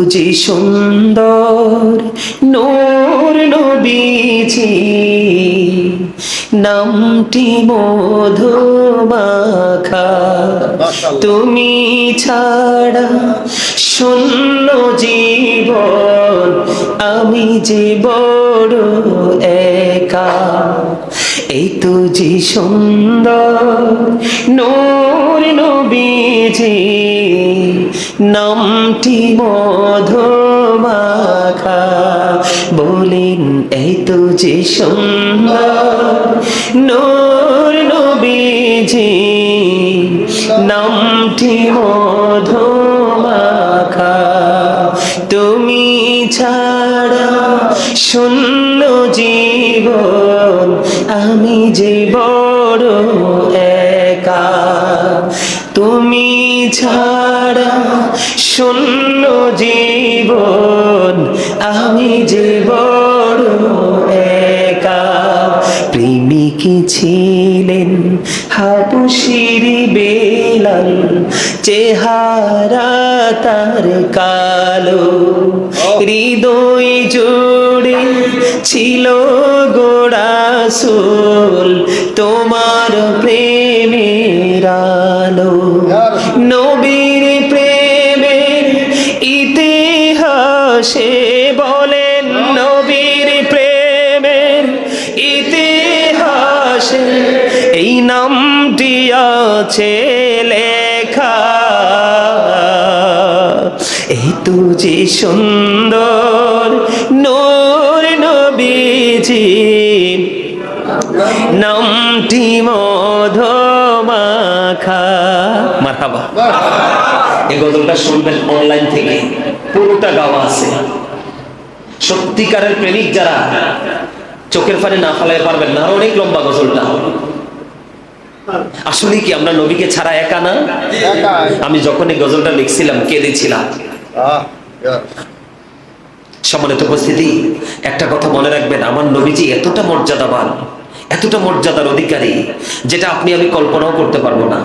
যে সুন্দর নূর নবীজি। নামটি মধুমাখা। তুমি ছাড়া শূন্য জীবন আমি যে বড় একা। এই তো যে সুন্দর নূর নবীজি, নামটি মধুমাখা। বলেন, এই তো যে সুন্দর নূর নবীজি, নামটি মধুমাখা। তুমি ছাড়া শূন্য জীবন আমি যে বড় একা তুমি ছাড়া শূন্য জীবন আমি যে বড় একা। প্রেমিকি ছিলেন হাবুশির বেলাল চেহারা তার কালো হৃদয় জুড়ে ছিল গোড়াসুল তোমার প্রেমের আলো। নবীর প্রেমের ইতিহাসে বলেন নবীর প্রেমের ইতিহাসে এই নামটি আছে লেখা। এই তো যে সুন্দর নামটি মধুমাখা। মারহাবা। এই গজলটা শুনবেন অনলাইন থেকে। পুরোটা গাওয়া আছে। সত্যিকারের প্রেমিক যারা চোখের না ফেলাই পারবেন না। অনেক লম্বা গজলটা। আসলে কি আমরা নবীকে ছাড়া একা না? আমি যখন এই গজলটা লিখছিলাম কেঁদেছিলাম। সম্মানিত উপস্থিতি একটা কথা মনে রাখবেন আমার নবীজি এতটা মর্যাদাবান। এতটা মর্যাদার অধিকারী যেটা আপনি আমি কল্পনাও করতে পারব না।